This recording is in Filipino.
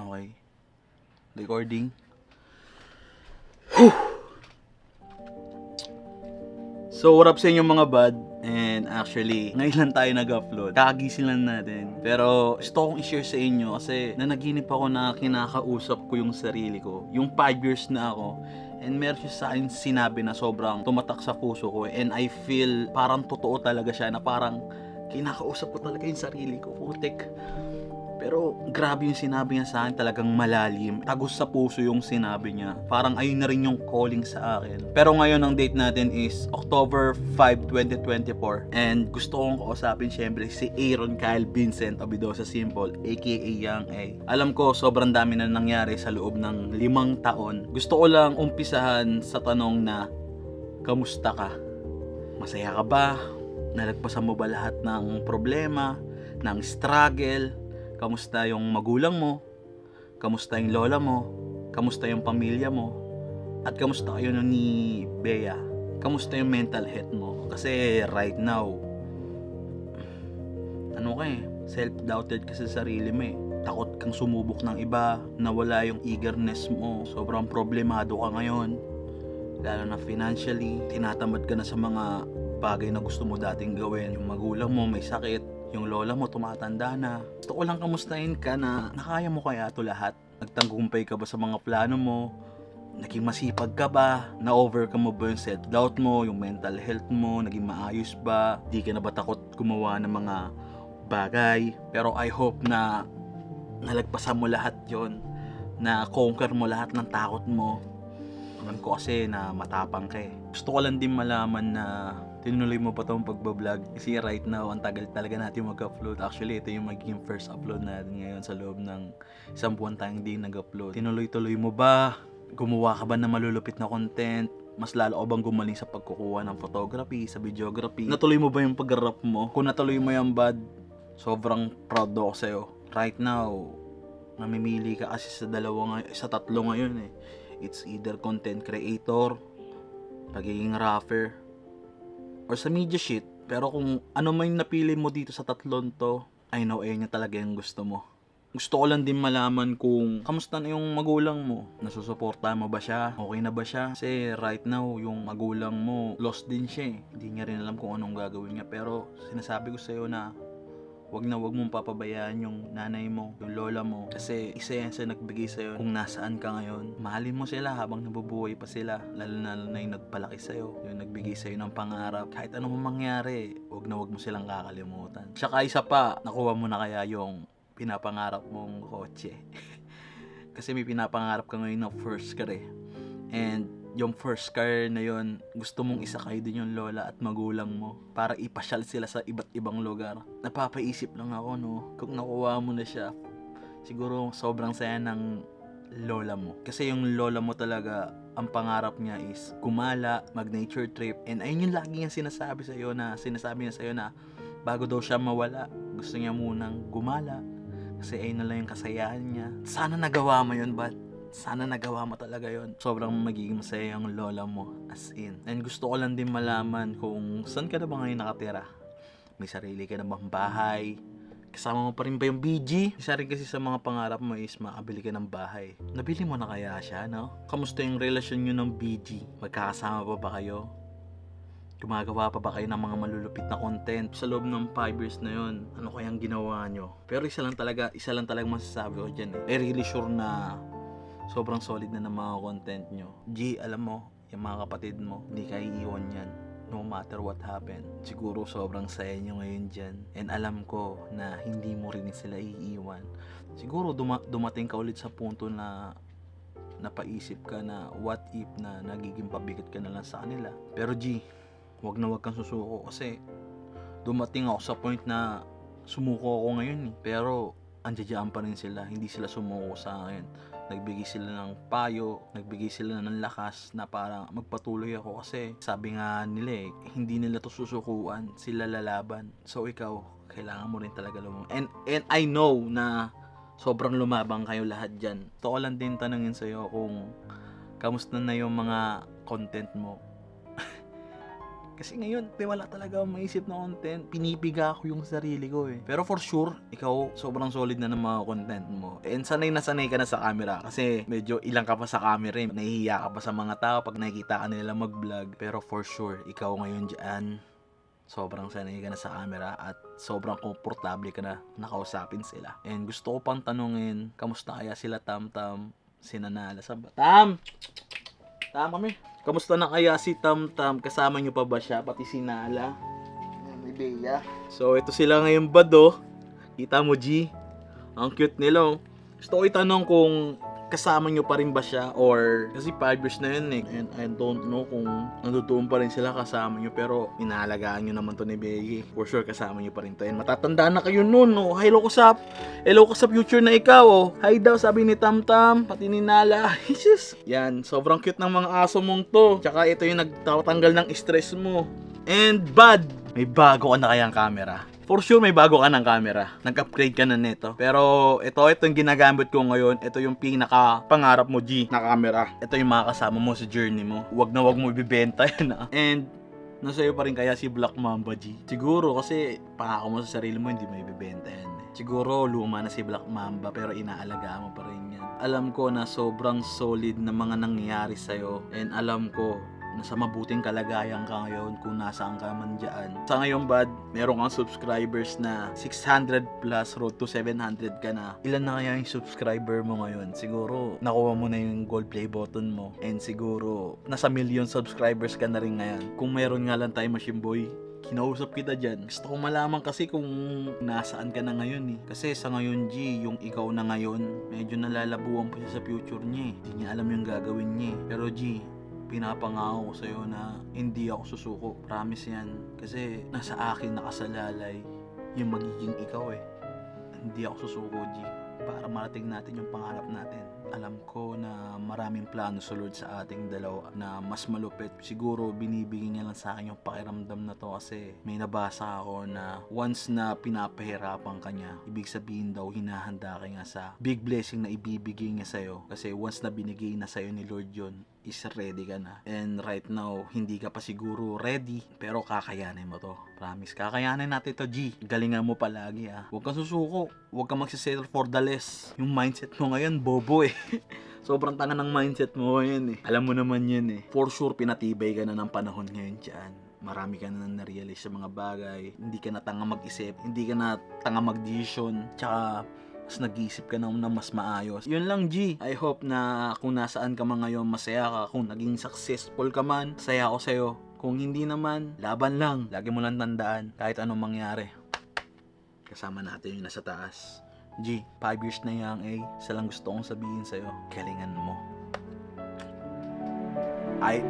Okay. Recording. So, what up sa inyo mga bad? And actually, ngayon lang tayo nag-upload. Kakagising lang natin. Pero gusto kong i-share sa inyo kasi nanaginip ako na kinakausap ko yung sarili ko. Yung 5 years na ako. And meron siya sa akin sinabi na sobrang tumatak sa puso ko. And I feel parang totoo talaga siya na parang kinakausap ko talaga yung sarili ko. Putik. Pero grabe yung sinabi niya sa akin, talagang malalim. Tagos sa puso yung sinabi niya. Parang ayun na rin yung calling sa akin. Pero ngayon ang date natin is October 5, 2024. And gusto kong kausapin syempre si Aaron Kyle Vincent Abidosa Simple, aka Young A. Alam ko sobrang dami na nangyari sa loob ng limang taon. Gusto ko lang umpisahan sa tanong na, kamusta ka? Masaya ka ba? Nalagpasan mo ba lahat ng problema, ng struggle? Kamusta yung magulang mo? Kamusta yung lola mo? Kamusta yung pamilya mo? At kamusta kayo ni Bea? Kamusta yung mental health mo? Kasi right now, ano ka eh, self-doubted ka sa sarili mo eh. Takot kang sumubok ng iba, nawala yung eagerness mo, sobrang problemado ka ngayon. Lalo na financially, tinatamad ka na sa mga bagay na gusto mo dating gawin. Yung magulang mo may sakit, yung lola mo tumatanda na. Gusto ko lang kamustahin ka na nakaya mo kaya to lahat. Nagtanggumpay ka ba sa mga plano mo? Naging masipag ka ba? Na-overcome mo ba yung self-doubt mo? Yung mental health mo? Naging maayos ba? Di ka na ba takot gumawa ng mga bagay? Pero I hope na nalagpasan mo lahat yon na conquer mo lahat ng takot mo alam ko kasi na matapang ka eh. Gusto ko lang din malaman na tinuloy mo pa tong pagbablog. Kasi right now, ang tagal talaga natin mag-upload. Actually, ito yung magiging first upload natin ngayon sa loob ng isang buwan tayong hindi nag-upload. Tinuloy-tuloy mo ba? Gumawa ka ba ng malulupit na content? Mas lalo ka bang gumaling sa pagkukuha ng photography, sa videography? Natuloy mo ba yung pag-rap mo? Kung natuloy mo yung bad, sobrang proud ako sa'yo. Right now, mamimili ka kasi sa dalawa sa tatlo ngayon eh. It's either content creator, pagiging rapper, or sa media shit. Pero kung ano man yung napili mo dito sa tatlon to, I know ayun yung talaga yung gusto mo. Gusto ko lang din malaman kung kamusta na yung magulang mo. Nasusuportahan mo ba siya? Okay na ba siya? Kasi right now, yung magulang mo, lost din siya eh. Hindi niya rin alam kung anong gagawin niya. Pero sinasabi ko sa'yo na wag na wag mong papabayaan yung nanay mo, yung lola mo. Kasi isa yan sa nagbigay sa'yo kung nasaan ka ngayon. Mahalin mo sila habang nabubuhay pa sila. Lalo na, na yung nagpalaki sa'yo, yung nagbigay sa'yo ng pangarap. Kahit anong mangyari, wag na wag mo silang kakalimutan. Tsaka isa pa, nakuha mo na kaya yung pinapangarap mong kotse. Kasi may pinapangarap ka ngayon na first car eh. And yung first car na yon gusto mong isakay din yung lola at magulang mo para ipasyal sila sa iba't ibang lugar. Napapaisip lang ako no, kung nakuha mo na siya, siguro sobrang saya ng lola mo. Kasi yung lola mo talaga, ang pangarap niya is kumala, mag-nature trip. And ayun yung lagi niya sinasabi sa iyo na, sinasabi niya sa iyo na bago daw siya mawala, gusto niya munang gumala. Kasi ayun na lang yung kasayahan niya. Sana nagawa mo yun, but sana nagawa mo talaga yon sobrang magiging masaya yung lola mo as in and gusto ko lang din malaman kung saan ka na ba ngayon nakatira may sarili ka na bang bahay kasama mo pa rin ba yung BG? Isa rin kasi sa mga pangarap mo is makabili ka ng bahay. Nabili mo na kaya siya, no? Kamusta yung relasyon nyo ng BG? Magkakasama pa ba kayo? Gumagawa pa ba kayo ng mga malulupit na content sa loob ng 5 years na yon? Ano kayang ginawa nyo? Pero isa lang talaga, isa lang talaga masasabi ko dyan eh. I really sure na sobrang solid na ng mga content nyo. G, alam mo, yung mga kapatid mo, hindi ka iiwan yan. No matter what happen. Siguro sobrang saya nyo ngayon dyan. And alam ko na hindi mo rin sila iiwan. Siguro duma- dumating ka ulit sa punto na napaisip ka na what if na nagiging pabigat ka na lang sa kanila. Pero G, wag na wag kang susuko kasi dumating ako sa point na sumuko ako ngayon eh. Pero andiyan pa rin sila, hindi sila sumuko sa akin nagbigay sila ng payo, nagbigay sila ng lakas na para magpatuloy ako kasi sabi nga nila eh, hindi nila to susukuan, sila lalaban. So ikaw, kailangan mo rin talaga lumabang. And, and I know na sobrang lumabang kayo lahat dyan. Ko lang din tanungin sa'yo kung kamusta na yung mga content mo. Kasi ngayon, te, wala talaga akong maisip na content. Pinipiga ko yung sarili ko eh. Pero for sure, ikaw, sobrang solid na ng mga content mo. And sanay na sanay ka na sa camera. Kasi medyo ilang ka pa sa camera eh. Nahihiya ka pa sa mga tao pag nakikita ka nila mag-vlog. Pero for sure, ikaw ngayon dyan, sobrang sanay ka na sa camera at sobrang komportable ka na nakausapin sila. And gusto ko pang tanungin, kamusta kaya sila Tam Tam, sinanala sa Tam! Tam kami. Kamusta na kaya si Tam Tam? Kasama niyo pa ba siya? Pati si Nala? May Bea. So ito sila ngayon bado. Kita mo G? Ang cute nila oh. Gusto ko itanong kung kasama nyo pa rin ba siya? Or kasi 5 years na yun eh. And I don't know kung nandutuon pa rin sila kasama nyo. Pero inaalagaan nyo naman to ni Becky for sure kasama nyo pa rin to. And matatandaan na kayo nun no hello ko sa hello ko sa future na ikaw oh. Hi daw sabi ni Tam Tam. Pati ni Nala. Jesus. Yan sobrang cute ng mga aso mong to. Tsaka ito yung nagtatanggal ng stress mo. And bad. May bago na kayang camera For sure may bago ka ng camera. Nag-upgrade ka na nito. Pero ito, ito yung ginagamit ko ngayon. Ito yung pinaka pangarap mo, G, na camera. Ito yung mga kasama mo sa journey mo. Wag na wag mo ibibenta yan ah. And nasa iyo pa rin kaya si Black Mamba G. Siguro kasi pangako mo sa sarili mo hindi mo ibibenta yan. eh. Siguro luma na si Black Mamba pero inaalagaan mo pa rin yan. Alam ko na sobrang solid na mga nangyayari sa'yo and alam ko nasa mabuting kalagayan ka ngayon kung nasaan ka man dyan. Sa ngayon, bad, meron kang subscribers na 600 plus, road to 700 ka na. Ilan na kaya yung subscriber mo ngayon? Siguro, nakuha mo na yung gold play button mo. And siguro, nasa million subscribers ka na rin ngayon. Kung meron nga lang tayo, Machine Boy, kinausap kita dyan. Gusto ko malaman kasi kung nasaan ka na ngayon eh. Kasi sa ngayon, G, yung ikaw na ngayon, medyo nalalabuan pa siya sa future niya eh. Hindi niya alam yung gagawin niya eh. Pero G, pinapangako ko sa'yo na hindi ako susuko. Promise yan. Kasi nasa akin nakasalalay yung magiging ikaw eh. Hindi ako susuko, G. Para marating natin yung pangarap natin. Alam ko na maraming plano sa Lord sa ating dalawa na mas malupit. Siguro binibigyan niya lang sa akin yung pakiramdam na to kasi may nabasa ako na once na pinapahirapan ka niya, ibig sabihin daw hinahanda ka nga sa big blessing na ibibigay niya sa'yo. Kasi once na binigay na sa'yo ni Lord yun, is ready ka na. And right now, hindi ka pa siguro ready, pero kakayanin mo to. Promise, kakayanin natin to, G. Galingan mo palagi, ah. Huwag kang susuko. Huwag kang magsisettle for the less. Yung mindset mo ngayon, bobo eh. Sobrang tanga ng mindset mo ngayon eh. Alam mo naman yun eh. For sure, pinatibay ka na ng panahon ngayon dyan. Marami ka na na-realize sa mga bagay. Hindi ka na tanga mag-isip. Hindi ka na tanga mag-decision. Tsaka, mas nag-iisip ka na, na mas maayos. Yun lang, G. I hope na kung nasaan ka man ngayon, masaya ka. Kung naging successful ka man, saya ako sa'yo. Kung hindi naman, laban lang. Lagi mo lang tandaan, kahit anong mangyari. Kasama natin yung nasa taas. G, 5 years na yung A. Isa lang gusto kong sabihin sa'yo, galingan mo. Ay,